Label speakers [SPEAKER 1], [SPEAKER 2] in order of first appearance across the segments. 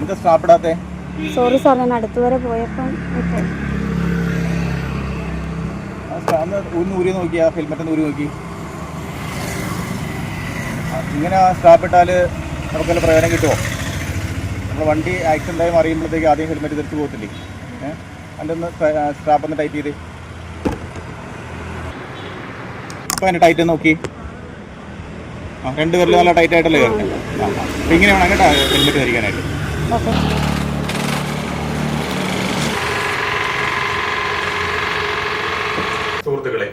[SPEAKER 1] എന്താ strap ഇടാത്തെ
[SPEAKER 2] sorry sir ഞാൻ അടുത്ത് വരെ പോയപ്പം
[SPEAKER 1] ഒന്ന് ഊരി നോക്കിയാ ഹെൽമെറ്റ് ഊരി നോക്കി. ഇങ്ങനെ നമുക്ക് പ്രയോജനം കിട്ടുമോ നമ്മൾ വണ്ടി ആക്സിഡന്റ് ആയി മറിയുമ്പോഴത്തേക്ക് ആദ്യം ഹെൽമെറ്റ് തിരിച്ചു പോകത്തില്ലേ? ഏഹ് അതിന്റെ ഒന്ന് സ്ട്രാപ്പ് ഒന്ന് ടൈറ്റ് ചെയ്ത്. ഇപ്പം അതിന്റെ ടൈറ്റ് നോക്കി. ആ രണ്ട് നല്ല ടൈറ്റ് ആയിട്ടല്ലേ ആ. ഇങ്ങനെ വേണം കേട്ടോ ഹെൽമെറ്റ് ധരിക്കാനായിട്ട്.
[SPEAKER 2] ഓക്കെ.
[SPEAKER 3] സുഹൃത്തുക്കളെ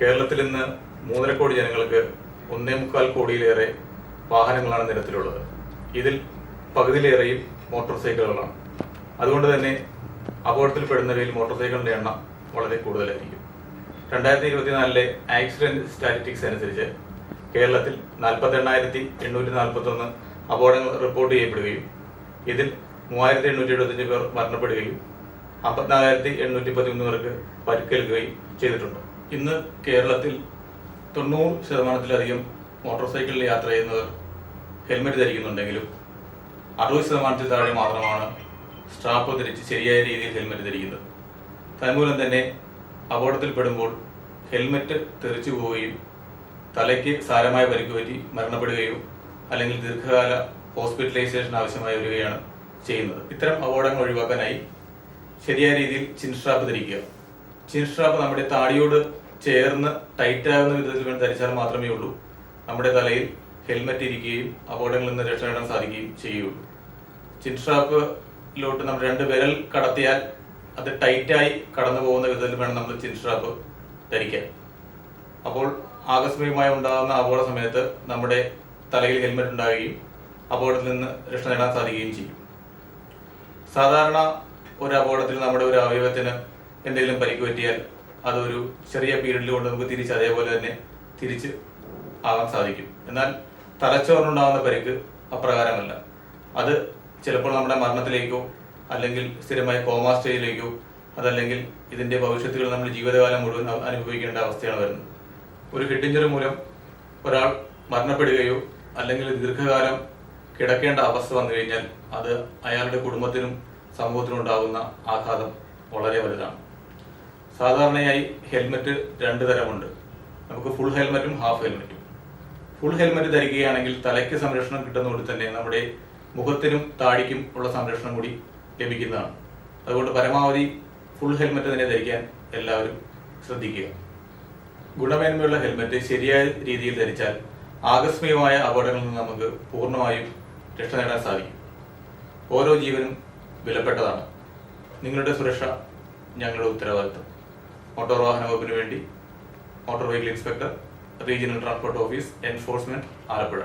[SPEAKER 3] കേരളത്തിൽ ഇന്ന് മൂന്നര കോടി ജനങ്ങൾക്ക് ഒന്നേ മുക്കാൽ കോടിയിലേറെ വാഹനങ്ങളാണ് നിരത്തിലുള്ളത്. ഇതിൽ പകുതിയിലേറെയും മോട്ടോർ സൈക്കിളുകളാണ്. അതുകൊണ്ട് തന്നെ അപകടത്തിൽപ്പെടുന്നവയിൽ മോട്ടോർ സൈക്കിളിന്റെ എണ്ണം വളരെ കൂടുതലായിരിക്കും. രണ്ടായിരത്തി ഇരുപത്തിനാലിലെ ആക്സിഡന്റ് സ്റ്റാറ്റിസ്റ്റിക്സ് അനുസരിച്ച് കേരളത്തിൽ നാൽപ്പത്തി എണ്ണായിരത്തി എണ്ണൂറ്റി നാൽപ്പത്തി ഒന്ന് അപകടങ്ങൾ റിപ്പോർട്ട് ചെയ്യപ്പെടുകയും ഇതിൽ മൂവായിരത്തി എണ്ണൂറ്റി എഴുപത്തഞ്ച് പേർ മരണപ്പെടുകയും അമ്പത്തിനാലായിരത്തി എണ്ണൂറ്റി പതിമൂന്ന് പേർക്ക് പരിക്കേൽക്കുകയും ചെയ്തിട്ടുണ്ട്. ഇന്ന് കേരളത്തിൽ തൊണ്ണൂറ് ശതമാനത്തിലധികം മോട്ടോർ സൈക്കിളിൽ യാത്ര ചെയ്യുന്നവർ ഹെൽമെറ്റ് ധരിക്കുന്നുണ്ടെങ്കിലും അറുപത് ശതമാനത്തിൽ താഴെ മാത്രമാണ് സ്ട്രാപ്പ് ധരിച്ച് ശരിയായ രീതിയിൽ ഹെൽമെറ്റ് ധരിക്കുന്നത്. തന്മൂലം തന്നെ അപകടത്തിൽപ്പെടുമ്പോൾ ഹെൽമെറ്റ് തെറിച്ചു പോവുകയും തലയ്ക്ക് സാരമായ പരിക്ക് പറ്റി മരണപ്പെടുകയോ അല്ലെങ്കിൽ ദീർഘകാല ഹോസ്പിറ്റലൈസേഷൻ ആവശ്യമായി വരികയാണ് ചെയ്യുന്നത്. ഇത്തരം അപകടങ്ങൾ ഒഴിവാക്കാനായി ശരിയായ രീതിയിൽ ചിൻ ധരിക്കുക. ചിൻ നമ്മുടെ താടിയോട് ചേർന്ന് ടൈറ്റ് ആകുന്ന വിധത്തിൽ വേണ്ടി ധരിച്ചാൽ മാത്രമേ ഉള്ളൂ. നമ്മുടെ തലയിൽ ഹെൽമെറ്റ് ഇരിക്കുകയും അപകടങ്ങളിൽ നിന്ന് രക്ഷപ്പെടാൻ സാധിക്കുകയും ചെയ്യുള്ളൂ ചിൻ സ്ട്രാപ്പിലോട്ട് നമ്മൾ രണ്ട് വിരൽ കടത്തിയാൽ അത് ടൈറ്റായി കടന്നു പോകുന്ന വിധത്തിൽ വേണം നമ്മൾ ചിൻ ധരിക്കാൻ. അപ്പോൾ ആകസ്മികമായി ഉണ്ടാകുന്ന അപകട സമയത്ത് നമ്മുടെ തലയിൽ ഹെൽമെറ്റ് ഉണ്ടാവുകയും അപകടത്തിൽ നിന്ന് രക്ഷ നേടാൻ സാധിക്കുകയും ചെയ്യും. സാധാരണ ഒരു അപകടത്തിൽ നമ്മുടെ ഒരു അവയവത്തിന് എന്തെങ്കിലും പരിക്ക് പറ്റിയാൽ അതൊരു ചെറിയ പീരീഡിൽ കൊണ്ട് നമുക്ക് തിരിച്ച് അതേപോലെ തന്നെ തിരിച്ച് ആകാൻ സാധിക്കും. എന്നാൽ തലച്ചോറിനുണ്ടാകുന്ന പരിക്ക് അപ്രകാരമല്ല. അത് ചിലപ്പോൾ നമ്മുടെ മരണത്തിലേക്കോ അല്ലെങ്കിൽ സ്ഥിരമായ കോമാ സ്റ്റേജിലേക്കോ അതല്ലെങ്കിൽ ഇതിന്റെ ഭവിഷ്യത്തുകൾ നമ്മൾ ജീവിതകാലം മുഴുവൻ അനുഭവിക്കേണ്ട അവസ്ഥയാണ് വരുന്നത്. ഒരു ഹെഡ് ഇഞ്ചറി മൂലം ഒരാൾ മരണപ്പെടുകയോ അല്ലെങ്കിൽ ദീർഘകാലം കിടക്കേണ്ട അവസ്ഥ വന്നു കഴിഞ്ഞാൽ അത് അയാളുടെ കുടുംബത്തിനും സമൂഹത്തിനും ഉണ്ടാകുന്ന ആഘാതം വളരെ വലുതാണ്. സാധാരണയായി ഹെൽമെറ്റ് രണ്ട് തരമുണ്ട്. നമുക്ക് ഫുൾ ഹെൽമെറ്റും ഹാഫ് ഹെൽമെറ്റും. ഫുൾ ഹെൽമെറ്റ് ധരിക്കുകയാണെങ്കിൽ തലയ്ക്ക് സംരക്ഷണം കിട്ടുന്നതുകൊണ്ട് തന്നെ നമ്മുടെ മുഖത്തിനും താടിക്കും ഉള്ള സംരക്ഷണം കൂടി ലഭിക്കുന്നതാണ്. അതുകൊണ്ട് പരമാവധി ഫുൾ ഹെൽമെറ്റ് തന്നെ ധരിക്കാൻ എല്ലാവരും ശ്രദ്ധിക്കുക. ഗുണമേന്മയുള്ള ഹെൽമെറ്റ് ശരിയായ രീതിയിൽ ധരിച്ചാൽ ആകസ്മികമായ അപകടങ്ങളിൽ നിന്ന് നമുക്ക് പൂർണമായും രക്ഷ നേടാൻ സാധിക്കും. ഓരോ ജീവനും വിലപ്പെട്ടതാണ്. നിങ്ങളുടെ സുരക്ഷ ഞങ്ങളുടെ ഉത്തരവാദിത്തം. മോട്ടോർ വാഹന വകുപ്പിന് വേണ്ടി motor vehicle inspector regional transport office enforcement Alappuzha.